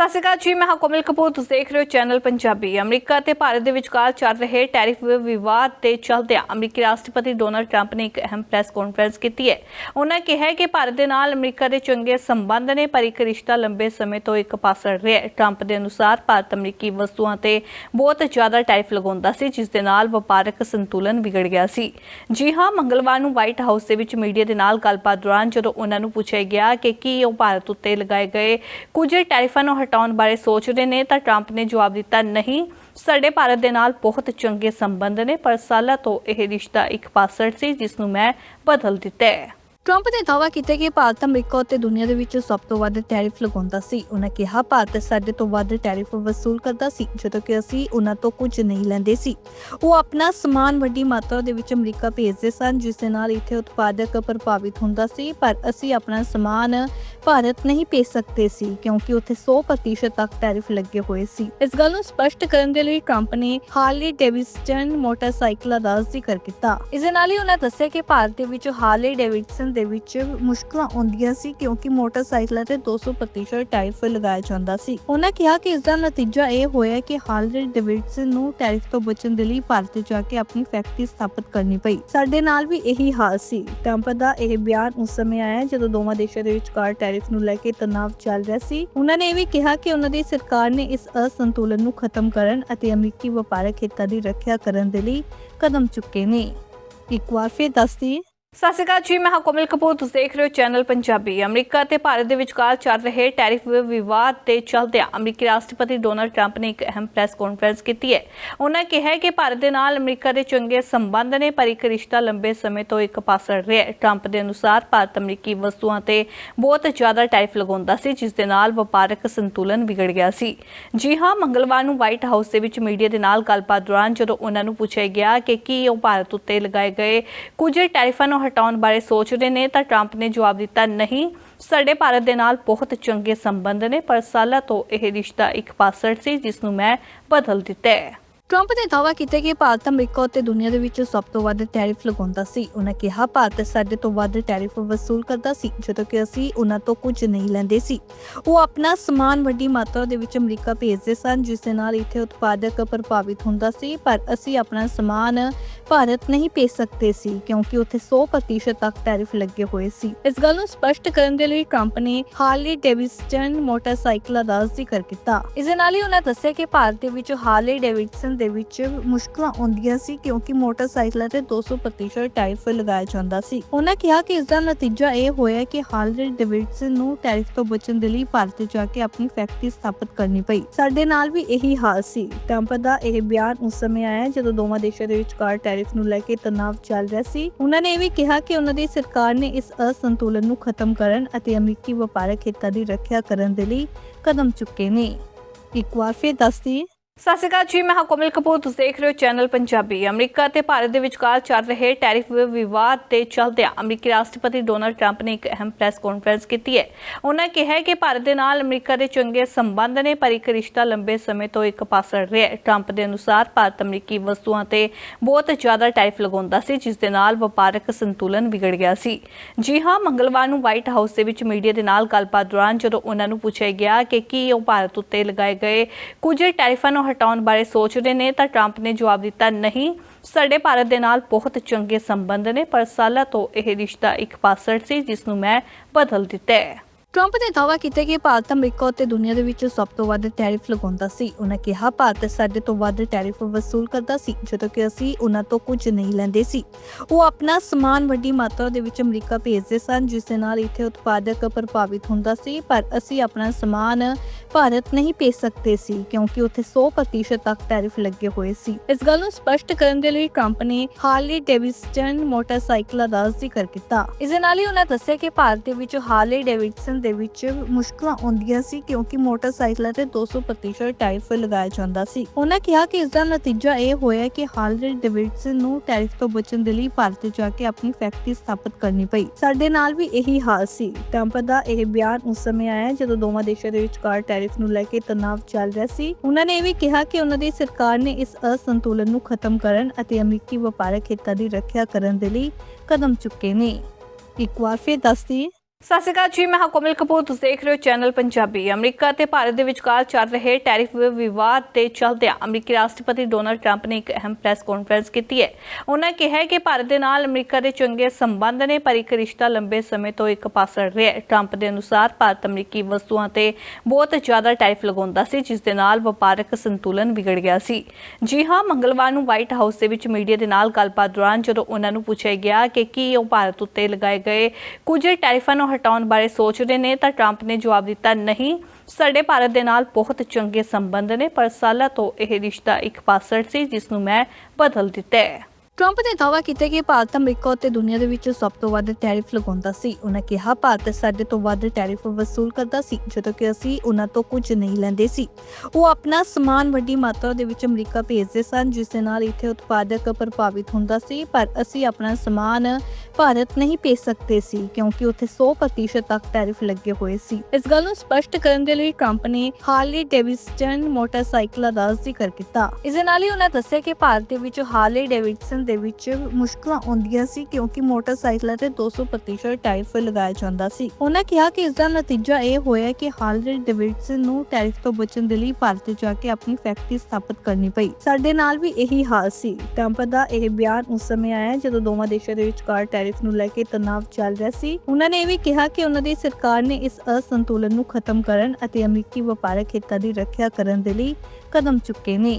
ਸਤਿ ਸ਼੍ਰੀ ਅਕਾਲ ਜੀ, ਮੈਂ ਹਾਂ ਕੋਮਲ ਕਪੂਰ, ਤੁਸੀਂ ਦੇਖ ਰਹੇ ਹੋ ਚੈਨਲ ਪੰਜਾਬੀ। ਅਮਰੀਕਾ ਤੇ ਭਾਰਤ ਦੇ ਵਿਚਕਾਰ ਚੱਲ ਰਹੇ ਟੈਰਿਫ ਵਿਵਾਦ ਤੇ ਚੱਲਦਿਆਂ ਅਮਰੀਕੀ ਰਾਸ਼ਟਰਪਤੀ ਡੋਨਲਡ ਟਰੰਪ ਨੇ ਇੱਕ ਅਹਿਮ ਪ੍ਰੈਸ ਕਾਨਫਰੰਸ ਕੀਤੀ ਹੈ। ਉਹਨਾਂ ਕਿਹਾ ਕਿ ਭਾਰਤ ਦੇ ਨਾਲ ਅਮਰੀਕਾ ਦੇ ਚੰਗੇ ਸੰਬੰਧ ਨੇ, ਪਰ ਇੱਕ ਰਿਸ਼ਤਾ ਲੰਬੇ ਸਮੇਂ ਤੋਂ ਇੱਕ ਪਾਸੜ ਰਿਹਾ ਹੈ। ਟਰੰਪ ਦੇ ਅਨੁਸਾਰ ਭਾਰਤ ਅਮਰੀਕੀ ਵਸਤੂਆਂ ਤੇ ਬਹੁਤ ਜ਼ਿਆਦਾ ਟੈਰਿਫ ਲਗਾਉਂਦਾ ਸੀ, ਜਿਸ ਦੇ ਨਾਲ ਵਪਾਰਕ ਸੰਤੁਲਨ ਵਿਗੜ ਗਿਆ ਸੀ। ਜੀ ਹਾਂ, ਮੰਗਲਵਾਰ ਨੂੰ ਵਾਈਟ ਹਾਊਸ ਦੇ ਵਿੱਚ ਮੀਡੀਆ ਦੇ ਨਾਲ ਗੱਲਬਾਤ ਦੌਰਾਨ ਜਦੋਂ ਉਹਨਾਂ ਨੂੰ ਪੁੱਛਿਆ ਗਿਆ ਕਿ ਕੀ ਉਹ ਭਾਰਤ ਉੱਤੇ ਲਗਾਏ ਗਏ ਕੁਝ ਟੈਰਿਫਾਂ ਨੂੰ ਹਟਾਉਣ ਬਾਰੇ ਸੋਚ ਰਹੇ ਨੇ ਤਾਂ ਟਰੰਪ ਨੇ ਜਵਾਬ ਦਿੱਤਾ ਨਹੀਂ। ਸਾਡੇ ਭਾਰਤ ਦੇ ਨਾਲ ਬਹੁਤ ਚੰਗੇ ਸੰਬੰਧ ਨੇ, ਪਰ ਸਾਲਾਂ ਤੋਂ ਇਹ ਰਿਸ਼ਤਾ ਇੱਕ ਪਾਸੜ ਸੀ ਜਿਸ ਨੂੰ ਮੈਂ ਬਦਲ ਦਿੱਤਾ ਹੈ। ਟਰੰਪ ਨੇ ਦਾਅਵਾ ਕੀਤਾ ਕਿ ਭਾਰਤ ਅਮਰੀਕਾ ਉੱਤੇ ਦੁਨੀਆ ਦੇ ਵਿੱਚ ਸਭ ਤੋਂ ਵੱਧ ਟੈਰਿਫ ਲਗਾਉਂਦਾ ਸੀ। ਉਹਨਾਂ ਕਿਹਾ, ਭਾਰਤ ਸਾਡੇ ਤੋਂ ਵੱਧ ਟੈਰਿਫ ਵਸੂਲ ਕਰਦਾ ਸੀ, ਜਦੋਂ ਕਿ ਅਸੀਂ ਉਹਨਾਂ ਤੋਂ ਕੁਝ ਨਹੀਂ ਲੈਂਦੇ ਸੀ। ਉਹ ਆਪਣਾ ਸਮਾਨ ਵੱਡੀ ਮਾਤਰਾ ਦੇ ਵਿੱਚ ਅਮਰੀਕਾ ਭੇਜਦੇ ਸਨ, ਜਿਸ ਦੇ ਨਾਲ ਇੱਥੇ ਉਤਪਾਦਕ ਪ੍ਰਭਾਵਿਤ ਹੁੰਦਾ ਸੀ, ਪਰ ਅਸੀਂ ਆਪਣਾ ਸਮਾਨ ਭਾਰਤ ਨਹੀਂ ਭੇਜ ਸਕਦੇ ਸੀ, ਕਿਉਂਕਿ ਉੱਥੇ 100% ਤੱਕ ਟੈਰਿਫ ਲੱਗੇ ਹੋਏ ਸੀ। ਇਸ ਗੱਲ ਨੂੰ ਸਪਸ਼ਟ ਕਰਨ ਦੇ ਲਈ ਟਰੰਪ ਨੇ ਹਾਰਲੀ ਡੇਵਿਡਸਨ ਮੋਟਰਸਾਈਕਲਾਂ ਦਾ ਜ਼ਿਕਰ ਕੀਤਾ। ਇਸ ਦੇ ਨਾਲ ਹੀ ਉਹਨਾਂ ਦੱਸਿਆ ਕਿ ਭਾਰਤ ਦੇ ਵਿੱਚ ਹਾਰਲੀ ਡੇਵਿਡਸਨ ਦੇ ਵਿੱਚ ਮੁਸ਼ਕਲਾਂ ਆਉਂਦੀਆਂ ਸੀ ਕਿਉਂਕਿ ਮੋਟਰਸਾਈਕਲਾਂ ਤੇ 200% ਟੈਰਿਫ ਲਗਾਇਆ ਜਾਂਦਾ ਸੀ। ਉਹਨਾਂ ਕਿਹਾ ਕਿ ਇਸ ਦਾ ਨਤੀਜਾ ਇਹ ਹੋਇਆ ਕਿ ਹਾਰਲੀ ਡੇਵਿਡਸਨ ਨੂੰ ਟੈਰਿਫ ਤੋਂ ਬਚਣ ਦੇ ਲਈ ਭਾਰਤ ਜਾ ਕੇ ਆਪਣੀ ਫੈਕਟਰੀ ਸਥਾਪਿਤ ਕਰਨੀ ਪਈ। ਸਾਡੇ ਨਾਲ ਵੀ ਇਹੀ ਹਾਲ ਸੀ। ਟਰੰਪ ਦਾ ਇਹ ਬਿਆਨ ਉਸ ਸਮੇਂ ਆਇਆ ਜਦੋਂ ਦੋਵਾਂ ਦੇਸ਼ਾਂ ਦੇ ਵਿਚਕਾਰ ਟੈਰਿਫ ਨੂੰ ਲੈ ਕੇ ਤਣਾਅ ਚੱਲ ਰਿਹਾ ਸੀ। ਉਹਨਾਂ ਨੇ ਇਹ ਵੀ ਕਿਹਾ ਕਿ ਉਹਨਾਂ ਦੀ ਸਰਕਾਰ ਨੇ ਇਸ ਅਸੰਤੁਲਨ ਨੂੰ ਖਤਮ ਕਰਨ ਅਤੇ ਅਮਰੀਕੀ ਵਪਾਰਕ ਹਿੱਤਾਂ ਦੀ ਰੱਖਿਆ ਕਰਨ ਦੇ ਲਈ ਕਦਮ ਚੁੱਕੇ ਨੇ। ਇੱਕ ਵਾਰ ਫਿਰ ਦੱਸਦੀ ਸਤਿ ਸ਼੍ਰੀ ਅਕਾਲ ਜੀ, ਮੈਂ ਹਾਂ ਕੋਮਲ ਕਪੂਰ। ਤੁਸੀਂ ਦੇਖ ਰਹੇ ਹੋ ਚੈਨਲ ਪੰਜਾਬੀ। ਅਮਰੀਕਾ ਤੇ ਭਾਰਤ ਦੇ ਵਿਚਕਾਰ ਚੱਲ ਰਹੇ ਟੈਰਿਫ ਵਿਵਾਦ ਤੇ ਚੱਲਦਿਆਂ ਅਮਰੀਕੀ ਰਾਸ਼ਟਰਪਤੀ ਡੋਨਾਲਡ ਟਰੰਪ ਨੇ ਇੱਕ ਅਹਿਮ ਪ੍ਰੈਸ ਕਾਨਫਰੰਸ ਕੀਤੀ ਹੈ। ਉਹਨਾਂ ਕਿਹਾ ਕਿ ਭਾਰਤ ਦੇ ਨਾਲ ਅਮਰੀਕਾ ਦੇ ਚੰਗੇ ਸੰਬੰਧ ਨੇ, ਪਰ ਇੱਕ ਰਿਸ਼ਤਾ ਲੰਬੇ ਸਮੇਂ ਤੋਂ ਇੱਕ ਪਾਸੜ ਰਿਹਾ ਹੈ। ਟਰੰਪ ਦੇ ਅਨੁਸਾਰ ਭਾਰਤ ਅਮਰੀਕੀ ਵਸਤੂਆਂ ਤੇ ਬਹੁਤ ਜ਼ਿਆਦਾ ਟੈਰਿਫ ਲਗਾਉਂਦਾ ਸੀ, ਜਿਸ ਦੇ ਨਾਲ ਵਪਾਰਕ ਸੰਤੁਲਨ ਵਿਗੜ ਗਿਆ ਸੀ। ਜੀ ਹਾਂ, ਮੰਗਲਵਾਰ ਨੂੰ ਵਾਈਟ ਹਾਊਸ ਦੇ ਵਿੱਚ ਮੀਡੀਆ ਦੇ ਨਾਲ ਗੱਲਬਾਤ ਦੌਰਾਨ ਜਦੋਂ ਉਹਨਾਂ ਨੂੰ ਪੁੱਛਿਆ ਗਿਆ ਕਿ ਕੀ ਉਹ ਭਾਰਤ ਉੱਤੇ ਲਗਾਏ ਗਏ ਕੁਝ ਟੈਰਿਫਾਂ ਨੂੰ ਹਟਾਉਣ ਬਾਰੇ ਸੋਚ ਨੇ ਤਾਂ ਟਰੰਪ ਨੇ ਜਵਾਬ ਦਿੱਤਾ, ਨਹੀਂ, ਸਾਡੇ ਭਾਰਤ ਦੇ ਨਾਲ ਬਹੁਤ ਚੰਗੇ ਸੰਬੰਧ ਨੇ, ਪਰ ਸਾਲਾਂ ਤੋਂ ਇਹ ਰਿਸ਼ਤਾ ਇੱਕ ਪਾਸੜ ਸੀ, ਜਿਸ ਨੂੰ ਮੈਂ ਬਦਲ ਦਿੱਤਾ ਹੈ। ਟਰੰਪ ਨੇ ਦਾਅਵਾ ਕੀਤਾ ਕਿ ਭਾਰਤ ਅਮਰੀਕਾ ਉੱਤੇ ਦੁਨੀਆ ਦੇ ਵਿੱਚ ਸਭ ਤੋਂ ਵੱਧ ਟੈਰਿਫ ਲਗਾਉਂਦਾ ਸੀ। ਉਹਨਾਂ ਕਿਹਾ, ਭਾਰਤ ਸਾਡੇ ਤੋਂ ਵੱਧ ਟੈਰਿਫ ਵਸੂਲ ਕਰਦਾ ਸੀ, ਜਦੋਂ ਕਿ ਅਸੀਂ ਉਹਨਾਂ ਤੋਂ ਕੁਝ ਨਹੀਂ ਲੈਂਦੇ ਸੀ। ਉਹ ਆਪਣਾ ਸਮਾਨ ਵੱਡੀ ਮਾਤਰਾ ਦੇ ਵਿੱਚ ਅਮਰੀਕਾ ਭੇਜਦੇ ਸਨ, ਜਿਸ ਦੇ ਨਾਲ ਇੱਥੇ ਉਤਪਾਦਕ ਪ੍ਰਭਾਵਿਤ ਹੁੰਦਾ ਸੀ, ਪਰ ਅਸੀਂ ਆਪਣਾ ਸਮਾਨ ਭਾਰਤ ਨਹੀਂ ਭੇਜ ਸਕਦੇ ਸੀ, ਕਿਉਂਕਿ ਉੱਥੇ 100% ਤੱਕ ਟੈਰਿਫ ਲੱਗੇ ਹੋਏ ਸੀ। ਇਸ ਗੱਲ ਨੂੰ ਸਪਸ਼ਟ ਕਰਨ ਦੇ ਲਈ ਟਰੰਪ ਨੇ ਹਾਰਲੀ ਡੇਵਿਡਸਨ ਮੋਟਰਸਾਈਕਲਾਂ ਦਾ ਜ਼ਿਕਰ ਕੀਤਾ। ਇਸ ਨਾਲ ਹੀ ਉਹਨਾਂ ਦੱਸਿਆ ਕਿ ਭਾਰਤ ਦੇ ਵਿੱਚ ਹਾਰਲੀ ਡੇਵਿਡਸਨ ਦੇ ਵਿੱਚ ਮੁਸ਼ਕਲਾਂ ਆਉਂਦੀਆਂ ਸੀ, ਕਿਉਂਕਿ ਮੋਟਰਸਾਈਕਲਾਂ ਤੇ 200% ਟੈਰਿਫ ਲਗਾਇਆ ਜਾਂਦਾ ਸੀ। ਉਹਨਾਂ ਕਿਹਾ ਕਿ ਇਸ ਦਾ ਨਤੀਜਾ ਇਹ ਹੋਇਆ ਕਿ ਹਾਰਲੀ ਡੇਵਿਡਸਨ ਨੂੰ ਟੈਰਿਫ ਤੋਂ ਬਚਣ ਦੇ ਲਈ ਭਾਰਤ ਜਾ ਕੇ ਆਪਣੀ ਫੈਕਟਰੀ ਸਥਾਪਿਤ ਕਰਨੀ ਪਈ। ਸਾਡੇ ਨਾਲ ਵੀ ਇਹੀ ਹਾਲ ਸੀ। ਟਰੰਪ ਦਾ ਇਹ ਬਿਆਨ ਉਸ ਸਮੇਂ ਆਇਆ, ਜਦੋਂ ਦੋਵਾਂ ਦੇਸ਼ਾਂ ਦੇ ਵਿਚਕਾਰ ਟੈਰਿਫ ਨੂੰ ਲੈ ਕੇ ਤਣਾਅ ਚੱਲ ਰਿਹਾ ਸੀ। ਉਹਨਾਂ ਨੇ ਇਹ ਵੀ ਕਿਹਾ ਕਿ ਉਹਨਾਂ ਦੀ ਸਰਕਾਰ ਨੇ ਇਸ ਅਸੰਤੁਲਨ ਨੂੰ ਖਤਮ ਕਰਨ ਅਤੇ ਅਮਰੀਕੀ ਵਪਾਰਕ ਹਿੱਤਾਂ ਦੀ ਰੱਖਿਆ ਕਰਨ ਦੇ ਲਈ ਕਦਮ ਚੁੱਕੇ ਨੇ। ਇੱਕ ਵਾਰ ਫਿਰ ਦੱਸਦੀ ਸਤਿ ਸ਼੍ਰੀ ਅਕਾਲ ਜੀ, ਮੈਂ ਹਾਂ ਕੋਮਲ ਕਪੂਰ, ਤੁਸੀਂ ਦੇਖ ਰਹੇ ਹੋ ਚੈਨਲ ਪੰਜਾਬੀ। ਅਮਰੀਕਾ ਤੇ ਭਾਰਤ ਦੇ ਵਿਚਕਾਰ ਚੱਲ ਰਹੇ ਟੈਰਿਫ ਵਿਵਾਦ ਤੇ ਚੱਲਦਿਆਂ ਅਮਰੀਕੀ ਰਾਸ਼ਟਰਪਤੀ ਡੋਨਾਲਡ ਟਰੰਪ ਨੇ ਇੱਕ ਅਹਿਮ ਪ੍ਰੈਸ ਕਾਨਫਰੰਸ ਕੀਤੀ ਹੈ। ਉਹਨਾਂ ਕਿਹਾ ਕਿ ਭਾਰਤ ਦੇ ਨਾਲ ਅਮਰੀਕਾ ਦੇ ਚੰਗੇ ਸੰਬੰਧ ਨੇ, ਪਰ ਇੱਕ ਰਿਸ਼ਤਾ ਲੰਬੇ ਸਮੇਂ ਤੋਂ ਇੱਕ ਪਾਸੜ ਰਿਹਾ ਹੈ। ਟਰੰਪ ਦੇ ਅਨੁਸਾਰ ਭਾਰਤ ਅਮਰੀਕੀ ਵਸਤੂਆਂ ਤੇ ਬਹੁਤ ਜ਼ਿਆਦਾ ਟੈਰਿਫ ਲਗਾਉਂਦਾ ਸੀ, ਜਿਸ ਦੇ ਨਾਲ ਵਪਾਰਕ ਸੰਤੁਲਨ ਵਿਗੜ ਗਿਆ ਸੀ। ਜੀ ਹਾਂ, ਮੰਗਲਵਾਰ ਨੂੰ ਵਾਈਟ ਹਾਊਸ ਦੇ ਵਿੱਚ ਮੀਡੀਆ ਦੇ ਨਾਲ ਗੱਲਬਾਤ ਦੌਰਾਨ ਜਦੋਂ ਉਹਨਾਂ ਨੂੰ ਪੁੱਛਿਆ ਗਿਆ ਕਿ ਕੀ ਉਹ ਭਾਰਤ ਉੱਤੇ ਲਗਾਏ ਗਏ ਕੁਝ ਟੈਰਿਫਾਂ ਨੂੰ ਹਟਾਉਣ ਬਾਰੇ ਸੋਚਦੇ ਨੇ ਤਾਂ ਟਰੰਪ ਨੇ ਜਵਾਬ ਦਿੱਤਾ ਨਹੀਂ। ਸਾਡੇ ਭਾਰਤ ਦੇ ਨਾਲ ਬਹੁਤ ਚੰਗੇ ਸੰਬੰਧ ਨੇ, ਪਰ ਸਾਲਾਂ ਤੋਂ ਇਹ ਰਿਸ਼ਤਾ ਇੱਕ ਪਾਸੜ ਸੀ ਜਿਸ ਨੂੰ ਮੈਂ ਬਦਲ ਦਿੱਤਾ ਹੈ। ਟਰੰਪ ਨੇ ਦਾਅਵਾ ਕੀਤਾ ਕਿ ਭਾਰਤ ਅਮਰੀਕਾ ਉੱਤੇ ਦੁਨੀਆ ਦੇ ਵਿੱਚ ਸਭ ਤੋਂ ਵੱਧ ਟੈਰਿਫ ਲਗਾਉਂਦਾ ਸੀ। ਉਹਨਾਂ ਕਿਹਾ, ਭਾਰਤ ਸਾਡੇ ਤੋਂ ਵੱਧ ਟੈਰਿਫ ਵਸੂਲ ਕਰਦਾ ਸੀ, ਜਦੋਂ ਕਿ ਅਸੀਂ ਉਹਨਾਂ ਤੋਂ ਕੁਝ ਨਹੀਂ ਲੈਂਦੇ ਸੀ। ਉਹ ਆਪਣਾ ਸਮਾਨ ਵੱਡੀ ਮਾਤਰਾ ਦੇ ਵਿੱਚ ਅਮਰੀਕਾ ਭੇਜਦੇ ਸਨ, ਜਿਸ ਦੇ ਨਾਲ ਇੱਥੇ ਉਤਪਾਦਕ ਪ੍ਰਭਾਵਿਤ ਹੁੰਦਾ ਸੀ, ਪਰ ਅਸੀਂ ਆਪਣਾ ਸਮਾਨ ਭਾਰਤ ਨਹੀਂ ਭੇਜ ਸਕਦੇ ਸੀ, ਕਿਉਂਕਿ ਉੱਥੇ 100% ਤੱਕ ਟੈਰਿਫ ਲੱਗੇ ਹੋਏ ਸੀ। ਇਸ ਗੱਲ ਨੂੰ ਸਪਸ਼ਟ ਕਰਨ ਦੇ ਲਈ ਟਰੰਪ ਨੇ ਹਾਰਲੀ ਡੇਵਿਡਸਨ ਮੋਟਰਸਾਈਕਲਾਂ ਦਾ ਜ਼ਿਕਰ ਕੀਤਾ। ਇਸ ਦੇ ਨਾਲ ਹੀ ਉਹਨਾਂ ਦੱਸਿਆ ਕਿ ਭਾਰਤ ਦੇ ਵਿੱਚ ਹਾਰਲੀ ਡੇਵਿਡਸਨ ਦੇ ਵਿੱਚ ਮੁਸ਼ਕਲਾਂ ਆਉਂਦੀਆਂ ਸੀ ਕਿਉਂਕਿ ਮੋਟਰਸਾਈਕਲਾਂ ਤੇ 200% ਟੈਰਿਫ ਲਗਾਇਆ ਜਾਂਦਾ ਸੀ। ਉਹਨਾਂ ਕਿਹਾ ਕਿ ਇਸ ਦਾ ਨਤੀਜਾ ਇਹ ਹੋਇਆ ਕਿ ਹਾਰਲੀ ਡੇਵਿਡਸਨ ਨੂੰ ਟੈਰਿਫ ਤੋਂ ਬਚਣ ਦੇ ਲਈ ਭਾਰਤ ਜਾ ਕੇ ਆਪਣੀ ਫੈਕਟਰੀ ਸਥਾਪਿਤ ਕਰਨੀ ਪਈ। ਸਾਡੇ ਨਾਲ ਵੀ ਇਹੀ ਹਾਲ ਸੀ। ਟਰੰਪ ਦਾ ਇਹ ਬਿਆਨ ਉਸ ਸਮੇਂ ਆਇਆ ਜਦੋਂ ਦੋਵਾਂ ਦੇਸ਼ਾਂ ਦੇ ਵਿਚਕਾਰ ਟੈਰਿਫ ਨੂੰ ਲੈ ਕੇ ਤਣਾਅ ਚੱਲ ਰਿਹਾ ਸੀ। ਉਹਨਾਂ ਨੇ ਇਹ ਵੀ ਕਿਹਾ ਕਿ ਉਹਨਾਂ ਦੀ ਸਰਕਾਰ ਨੇ ਇਸ ਅਸੰਤੁਲਨ ਨੂੰ ਖਤਮ ਕਰਨ ਅਤੇ ਅਮਰੀਕੀ ਵਪਾਰਕ ਹਿੱਤਾਂ ਦੀ ਰੱਖਿਆ ਕਰਨ ਦੇ ਲਈ ਕਦਮ ਚੁੱਕੇ ਨੇ। ਇੱਕ ਵਾਰ ਫਿਰ ਦੱਸਦੀ ਸਤਿ ਸ਼੍ਰੀ ਅਕਾਲ ਜੀ, ਮੈਂ ਹਾਂ ਕੋਮਲ ਕਪੂਰ। ਤੁਸੀਂ ਦੇਖ ਰਹੇ ਹੋ ਚੈਨਲ ਪੰਜਾਬੀ। ਅਮਰੀਕਾ ਤੇ ਭਾਰਤ ਦੇ ਵਿਚਕਾਰ ਚੱਲ ਰਹੇ ਟੈਰਿਫ ਵਿਵਾਦ ਤੇ ਚੱਲਦਿਆਂ ਅਮਰੀਕੀ ਰਾਸ਼ਟਰਪਤੀ ਡੋਨਾਲਡ ਟਰੰਪ ਨੇ ਇੱਕ ਅਹਿਮ ਪ੍ਰੈਸ ਕਾਨਫਰੰਸ ਕੀਤੀ ਹੈ। ਉਹਨਾਂ ਕਿਹਾ ਕਿ ਭਾਰਤ ਦੇ ਨਾਲ ਅਮਰੀਕਾ ਦੇ ਚੰਗੇ ਸੰਬੰਧ ਨੇ, ਪਰ ਇੱਕ ਰਿਸ਼ਤਾ ਲੰਬੇ ਸਮੇਂ ਤੋਂ ਇੱਕ ਪਾਸੜ ਰਿਹਾ ਹੈ। ਟਰੰਪ ਦੇ ਅਨੁਸਾਰ ਭਾਰਤ ਅਮਰੀਕੀ ਵਸਤੂਆਂ ਤੇ ਬਹੁਤ ਜ਼ਿਆਦਾ ਟੈਰਿਫ ਲਗਾਉਂਦਾ ਸੀ, ਜਿਸ ਦੇ ਨਾਲ ਵਪਾਰਕ ਸੰਤੁਲਨ ਵਿਗੜ ਗਿਆ ਸੀ। ਜੀ ਹਾਂ, ਮੰਗਲਵਾਰ ਨੂੰ ਵਾਈਟ ਹਾਊਸ ਦੇ ਵਿੱਚ ਮੀਡੀਆ ਦੇ ਨਾਲ ਗੱਲਬਾਤ ਦੌਰਾਨ ਜਦੋਂ ਉਹਨਾਂ ਨੂੰ ਪੁੱਛਿਆ ਗਿਆ ਕਿ ਕੀ ਉਹ ਭਾਰਤ ਉੱਤੇ ਲਗਾਏ ਗਏ ਕੁਝ ਟੈਰਿਫਾਂ ਨੂੰ ਹਟਾਉਣ ਬਾਰੇ ਸੋਚ ਰਹੇ ਨੇ ਤਾਂ ਟਰੰਪ ਨੇ ਜਵਾਬ ਦਿੱਤਾ ਨਹੀਂ। ਸਾਡੇ ਭਾਰਤ ਦੇ ਨਾਲ ਬਹੁਤ ਚੰਗੇ ਸੰਬੰਧ ਨੇ, ਪਰ ਸਾਲਾਂ ਤੋਂ ਇਹ ਰਿਸ਼ਤਾ ਇੱਕ ਪਾਸੜ ਸੀ ਜਿਸ ਨੂੰ ਮੈਂ ਬਦਲ ਦਿੱਤਾ ਹੈ। ਟਰੰਪ ਨੇ ਦਾਅਵਾ ਕੀਤਾ ਕਿ ਭਾਰਤ ਅਮਰੀਕਾ ਉੱਤੇ ਦੁਨੀਆ ਦੇ ਵਿੱਚ ਸਭ ਤੋਂ ਵੱਧ ਟੈਰਿਫ ਲਗਾਉਂਦਾ ਸੀ। ਉਹਨਾਂ ਕਿਹਾ, ਭਾਰਤ ਸਾਡੇ ਤੋਂ ਵੱਧ ਟੈਰਿਫ ਵਸੂਲ ਕਰਦਾ ਸੀ, ਜਦੋਂ ਕਿ ਅਸੀਂ ਉਹਨਾਂ ਤੋਂ ਕੁਝ ਨਹੀਂ ਲੈਂਦੇ ਸੀ। ਉਹ ਆਪਣਾ ਸਮਾਨ ਵੱਡੀ ਮਾਤਰਾ ਦੇ ਵਿੱਚ ਅਮਰੀਕਾ ਭੇਜਦੇ ਸਨ, ਜਿਸ ਦੇ ਨਾਲ ਇੱਥੇ ਉਤਪਾਦਕ ਪ੍ਰਭਾਵਿਤ ਹੁੰਦਾ ਸੀ, ਪਰ ਅਸੀਂ ਆਪਣਾ ਸਮਾਨ ਭਾਰਤ ਨਹੀਂ ਭੇਜ ਸਕਦੇ ਸੀ, ਕਿਉਂਕਿ ਉੱਥੇ 100% ਤੱਕ ਟੈਰਿਫ ਲੱਗੇ ਹੋਏ ਸੀ। ਇਸ ਗੱਲ ਨੂੰ ਸਪਸ਼ਟ ਕਰਨ ਦੇ ਲਈ ਟਰੰਪ ਨੇ ਹਾਰਲੀ ਡੇਵਿਡਸਨ ਮੋਟਰਸਾਈਕਲਾਂ ਦਾ ਜ਼ਿਕਰ ਕੀਤਾ। ਇਸ ਦੇ ਨਾਲ ਹੀ ਉਹਨਾਂ ਦੱਸਿਆ ਕਿ ਭਾਰਤ ਦੇ ਵਿੱਚ ਹਾਰਲੀ ਡੇਵਿਡਸਨ ਦੇ ਵਿੱਚ ਮੁਸ਼ਕਲਾਂ ਆਉਂਦੀਆਂ ਸੀ ਕਿਉਂਕਿ ਮੋਟਰਸਾਈਕਲਾਂ ਤੇ 200% ਟੈਰਿਫ ਲਗਾਇਆ ਜਾਂਦਾ ਸੀ। ਉਹਨਾਂ ਕਿਹਾ ਕਿ ਇਸ ਦਾ ਨਤੀਜਾ ਇਹ ਹੋਇਆ ਕਿ ਹਾਰਲੀ ਡੇਵਿਡਸਨ ਨੂੰ ਟੈਰਿਫ ਤੋਂ ਬਚਣ ਦੇ ਲਈ ਭਾਰਤ ਜਾ ਕੇ ਆਪਣੀ ਫੈਕਟਰੀ ਸਥਾਪਿਤ ਕਰਨੀ ਪਈ। ਸਾਡੇ ਨਾਲ ਵੀ ਇਹੀ ਹਾਲ ਸੀ। ਟਰੰਪ ਦਾ ਇਹ ਬਿਆਨ ਉਸ ਸਮੇਂ ਆਇਆ ਜਦੋਂ ਦੋਵਾਂ ਦੇਸ਼ਾਂ ਦੇ ਵਿਚਕਾਰ ਟੈਰਿਫ ਨੂੰ ਲੈ ਕੇ ਤਣਾਅ ਚੱਲ ਰਿਹਾ ਸੀ। ਉਹਨਾਂ ਨੇ ਇਹ ਵੀ ਕਿਹਾ ਕਿ ਉਹਨਾਂ ਦੀ ਸਰਕਾਰ ਨੇ ਇਸ ਅਸੰਤੁਲਨ ਨੂੰ ਖਤਮ ਕਰਨ ਅਤੇ ਅਮਰੀਕੀ ਵਪਾਰਕ ਹਿੱਤਾਂ ਦੀ ਰੱਖਿਆ ਕਰਨ ਦੇ ਲਈ ਕਦਮ ਚੁੱਕੇ ਨੇ।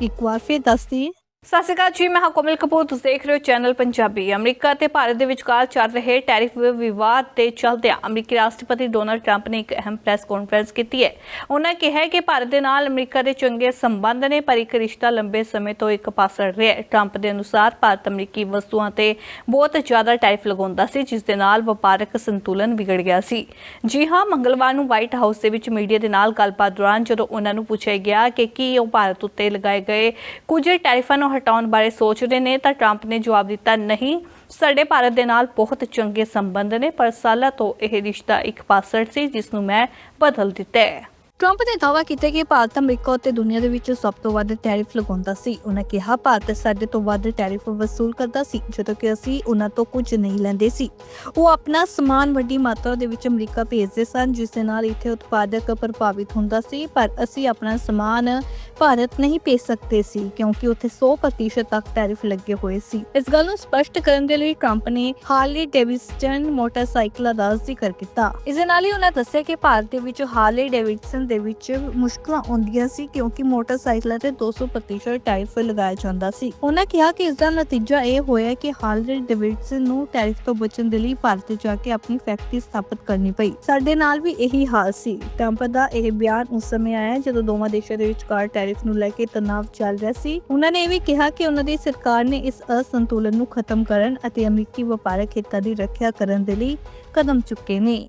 ਇੱਕ ਵਾਰ ਫਿਰ ਦੱਸਦੀ ਸਤਿ ਸ਼੍ਰੀ ਅਕਾਲ ਜੀ, ਮੈਂ ਹਾਂ ਕੋਮਲ ਕਪੂਰ। ਤੁਸੀਂ ਦੇਖ ਰਹੇ ਹੋ ਚੈਨਲ ਪੰਜਾਬੀ। ਅਮਰੀਕਾ ਤੇ ਭਾਰਤ ਦੇ ਵਿਚਕਾਰ ਚੱਲ ਰਹੇ ਟੈਰਿਫ ਵਿਵਾਦ ਤੇ ਚੱਲਦਿਆਂ ਅਮਰੀਕੀ ਰਾਸ਼ਟਰਪਤੀ ਡੋਨਾਲਡ ਟਰੰਪ ਨੇ ਇੱਕ ਅਹਿਮ ਪ੍ਰੈਸ ਕਾਨਫਰੰਸ ਕੀਤੀ ਹੈ। ਉਹਨਾਂ ਕਿਹਾ ਕਿ ਭਾਰਤ ਦੇ ਨਾਲ ਅਮਰੀਕਾ ਦੇ ਚੰਗੇ ਸੰਬੰਧ ਨੇ, ਪਰ ਇੱਕ ਰਿਸ਼ਤਾ ਲੰਬੇ ਸਮੇਂ ਤੋਂ ਇੱਕ ਪਾਸੜ ਰਿਹਾ ਹੈ। ਟਰੰਪ ਦੇ ਅਨੁਸਾਰ ਭਾਰਤ ਅਮਰੀਕੀ ਵਸਤੂਆਂ ਤੇ ਬਹੁਤ ਜ਼ਿਆਦਾ ਟੈਰਿਫ ਲਗਾਉਂਦਾ ਸੀ, ਜਿਸ ਦੇ ਨਾਲ ਵਪਾਰਕ ਸੰਤੁਲਨ ਵਿਗੜ ਗਿਆ ਸੀ। ਜੀ ਹਾਂ, ਮੰਗਲਵਾਰ ਨੂੰ ਵਾਈਟ ਹਾਊਸ ਦੇ ਵਿੱਚ ਮੀਡੀਆ ਦੇ ਨਾਲ ਗੱਲਬਾਤ ਦੌਰਾਨ ਜਦੋਂ ਉਹਨਾਂ ਨੂੰ ਪੁੱਛਿਆ ਗਿਆ ਕਿ ਕੀ ਉਹ ਭਾਰਤ ਉੱਤੇ ਲਗਾਏ ਗਏ ਕੁਝ ਟੈਰਿਫਾਂ ਨੂੰ ਹਟਾਉਣ ਬਾਰੇ ਸੋਚਦੇ ਨੇ ਤਾਂ ਟਰੰਪ ਨੇ ਜਵਾਬ ਦਿੱਤਾ, ਨਹੀਂ, ਸਾਡੇ ਭਾਰਤ ਦੇ ਨਾਲ ਬਹੁਤ ਚੰਗੇ ਸੰਬੰਧ ਨੇ, ਪਰ ਸਾਲਾਂ ਤੋਂ ਇਹ ਰਿਸ਼ਤਾ ਇੱਕ ਪਾਸੜ ਸੀ, ਜਿਸ ਨੂੰ ਮੈਂ ਬਦਲ ਦਿੱਤਾ ਹੈ। ਟਰੰਪ ਨੇ ਦਾਅਵਾ ਕੀਤਾ ਕਿ ਭਾਰਤ ਅਮਰੀਕਾ ਉੱਤੇ ਦੁਨੀਆ ਦੇ ਵਿੱਚ ਸਭ ਤੋਂ ਵੱਧ ਟੈਰਿਫ ਲਗਾਉਂਦਾ ਸੀ। ਉਹਨਾਂ ਕਿਹਾ, ਭਾਰਤ ਸਾਡੇ ਤੋਂ ਵੱਧ ਟੈਰਿਫ ਵਸੂਲ ਕਰਦਾ ਸੀ, ਜਦੋਂ ਕਿ ਅਸੀਂ ਉਹਨਾਂ ਤੋਂ ਕੁਝ ਨਹੀਂ ਲੈਂਦੇ ਸੀ। ਉਹ ਆਪਣਾ ਸਮਾਨ ਵੱਡੀ ਮਾਤਰਾ ਦੇ ਵਿੱਚ ਅਮਰੀਕਾ ਭੇਜਦੇ ਸਨ, ਜਿਸ ਦੇ ਨਾਲ ਇੱਥੇ ਉਤਪਾਦਕ ਪ੍ਰਭਾਵਿਤ ਹੁੰਦਾ ਸੀ, ਪਰ ਅਸੀਂ ਆਪਣਾ ਸਮਾਨ ਭਾਰਤ ਨਹੀਂ ਭੇਜ ਸਕਦੇ ਸੀ, ਕਿਉਂਕਿ ਉੱਥੇ 100% ਤੱਕ ਟੈਰਿਫ ਲੱਗੇ ਹੋਏ ਸੀ। ਇਸ ਗੱਲ ਨੂੰ ਸਪਸ਼ਟ ਕਰਨ ਦੇ ਲਈ ਟਰੰਪ ਨੇ ਹਾਰਲੀ ਡੇਵਿਡਸਨ ਮੋਟਰਸਾਈਕਲਾਂ ਦਾ ਜ਼ਿਕਰ ਕੀਤਾ। ਇਸ ਦੇ ਨਾਲ ਹੀ ਉਹਨਾਂ ਦੱਸਿਆ ਕਿ ਭਾਰਤ ਦੇ ਵਿੱਚ ਹਾਰਲੀ ਡੇਵਿਡਸਨ ਦੇ ਵਿੱਚ ਮੁਸ਼ਕਲਾਂ ਆਉਂਦੀਆਂ ਸੀ ਕਿਉਂਕਿ ਮੋਟਰਸਾਈਕਲਾਂ ਤੇ 200% ਟੈਰਿਫ ਲਗਾਇਆ ਜਾਂਦਾ ਸੀ। ਉਹਨਾਂ ਕਿਹਾ ਕਿ ਇਸ ਦਾ ਨਤੀਜਾ ਇਹ ਹੋਇਆ ਕਿ ਹਾਰਲੀ ਡੇਵਿਡਸਨ ਨੂੰ ਟੈਰਿਫ ਤੋਂ ਬਚਣ ਦੇ ਲਈ ਭਾਰਤ ਜਾ ਕੇ ਆਪਣੀ ਫੈਕਟਰੀ ਸਥਾਪਿਤ ਕਰਨੀ ਪਈ। ਸਾਡੇ ਨਾਲ ਵੀ ਇਹੀ ਹਾਲ ਸੀ। ਟਰੰਪ ਦਾ ਇਹ ਬਿਆਨ ਉਸ ਸਮੇਂ ਆਇਆ ਜਦੋਂ ਦੋਵਾਂ ਦੇਸ਼ਾਂ ਦੇ ਵਿਚਕਾਰ ਟੈਰਿਫ ਨੂੰ ਲੈ ਕੇ ਤਣਾਅ ਚੱਲ ਰਿਹਾ ਸੀ। ਉਹਨਾਂ ਨੇ ਇਹ ਵੀ ਕਿਹਾ ਕਿ ਉਹਨਾਂ ਦੀ ਸਰਕਾਰ ਨੇ ਇਸ ਅਸੰਤੁਲਨ ਨੂੰ ਖਤਮ ਕਰਨ ਅਤੇ ਅਮਰੀਕੀ ਵਪਾਰਕ ਹਿੱਤਾਂ ਦੀ ਰੱਖਿਆ ਕਰਨ ਦੇ ਲਈ ਕਦਮ ਚੁੱਕੇ ਨੇ।